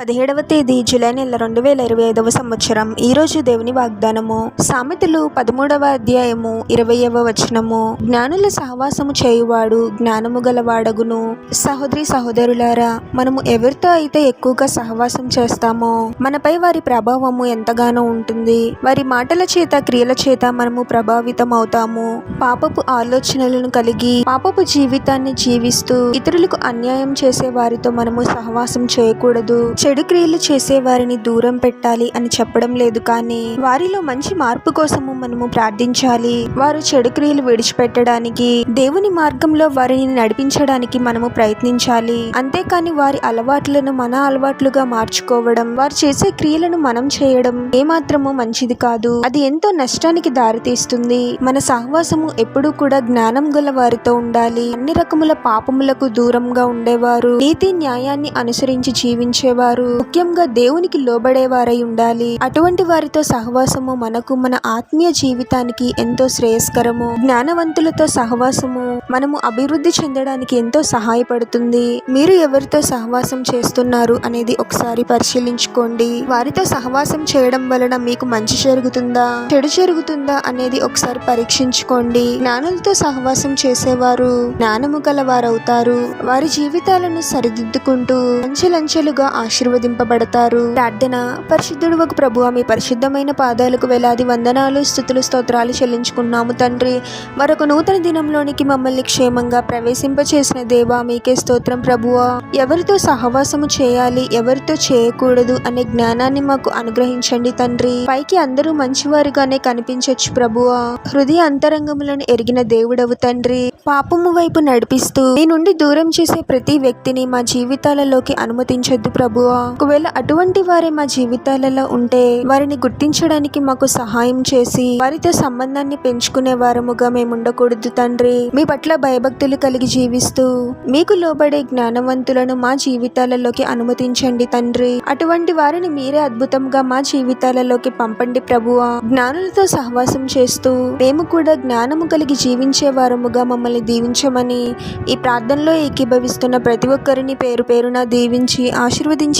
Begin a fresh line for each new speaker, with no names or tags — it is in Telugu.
పదిహేడవ తేదీ జూలై నెల రెండు వేల ఇరవై ఐదవ సంవత్సరం. ఈరోజు దేవుని వాగ్దానము. సామెతలు పదమూడవ అధ్యాయము ఇరవయవ వచనము. జ్ఞానుల సహవాసము చేయువాడు జ్ఞానము గలవాడగును. సహోదరి సహోదరులారా మనము ఎవరితో అయితే ఎక్కువగా సహవాసం చేస్తామో మనపై వారి ప్రభావము ఎంతగానో ఉంటుంది. వారి మాటల చేత క్రియల చేత మనము ప్రభావితం అవుతాము పాపపు ఆలోచనలను కలిగి పాపపు జీవితాన్ని జీవిస్తూ ఇతరులకు అన్యాయం చేసే వారితో మనము సహవాసం చేయకూడదు. చెడు క్రియలు చేసే వారిని దూరం పెట్టాలి అని చెప్పడం లేదు కానీ వారిలో మంచి మార్పు కోసము మనము ప్రార్థించాలి. వారు చెడు క్రియలు విడిచిపెట్టడానికి దేవుని మార్గంలో వారిని నడిపించడానికి మనము ప్రయత్నించాలి. అంతేకాని వారి అలవాట్లను మన అలవాట్లుగా మార్చుకోవడం వారు చేసే క్రియలను మనం చేయడం ఏమాత్రము మంచిది కాదు. అది ఎంతో నష్టానికి దారితీస్తుంది. మన సహవాసము ఎప్పుడూ కూడా జ్ఞానం గల వారితో ఉండాలి. అన్ని రకముల పాపములకు దూరంగా ఉండేవారు. నీతి న్యాయాన్ని అనుసరించి జీవించేవారు. ముఖ్యంగా దేవునికి లోబడేవారై ఉండాలి. అటువంటి వారితో సహవాసము మనకు మన ఆత్మీయ జీవితానికి ఎంతో శ్రేయస్కరము. జ్ఞానవంతులతో సహవాసము మనము అభివృద్ధి చెందడానికి ఎంతో సహాయపడుతుంది. మీరు ఎవరితో సహవాసం చేస్తున్నారు అనేది ఒకసారి పరిశీలించుకోండి. వారితో సహవాసం చేయడం వలన మీకు మంచి జరుగుతుందా? చెడు జరుగుతుందా అనేది ఒకసారి పరీక్షించుకోండి. జ్ఞానులతో సహవాసం చేసేవారు జ్ఞానము గలవారవుతారు. వారి జీవితాలను సరిదిద్దుకుంటూ అంచెలంచెలుగా ఆశీర్వదింపబడతారు ప్రార్థన. పరిశుద్ధుడు ఒక ప్రభు మీ పరిశుద్ధమైన పాదాలకు వేలాది వందనాలు స్థుతులు స్తోత్రాలు చెల్లించుకున్నాము తండ్రి. మరొక నూతన దినంలోనికి మమ్మల్ని క్షేమంగా ప్రవేశింపచేసిన దేవా మీకే స్తోత్రం ప్రభువా. ఎవరితో సహవాసము చేయాలి ఎవరితో చేయకూడదు అనే జ్ఞానాన్ని మాకు అనుగ్రహించండి తండ్రి. పైకి అందరూ మంచివారుగానే కనిపించొచ్చు ప్రభువా. హృదయ అంతరంగములను ఎరిగిన దేవుడవు తండ్రి. పాపము వైపు నడిపిస్తూ మీ నుండి దూరం చేసే ప్రతి వ్యక్తిని మా జీవితాలలోకి అనుమతించొద్దు ప్రభువా. ఒకవేళ అటువంటి వారే మా జీవితాలలో ఉంటే వారిని గుర్తించడానికి మాకు సహాయం చేసి వారితో సంబంధాన్ని పెంచుకునే వారముగా మేము ఉండకూడదు తండ్రి. మీ పట్ల భయభక్తులు కలిగి జీవిస్తూ మీకు లోబడే జ్ఞానవంతులను మా జీవితాలలోకి అనుమతించండి తండ్రి. అటువంటి వారిని మీరే అద్భుతంగా మా జీవితాలలోకి పంపండి ప్రభువా. జ్ఞానులతో సహవాసం చేస్తూ మేము కూడా జ్ఞానము కలిగి జీవించే వారముగా మమ్మల్ని దీవించమని ఈ ప్రార్థనలో ఏకీభవిస్తున్న ప్రతి ఒక్కరిని పేరు పేరున దీవించి ఆశీర్వదించి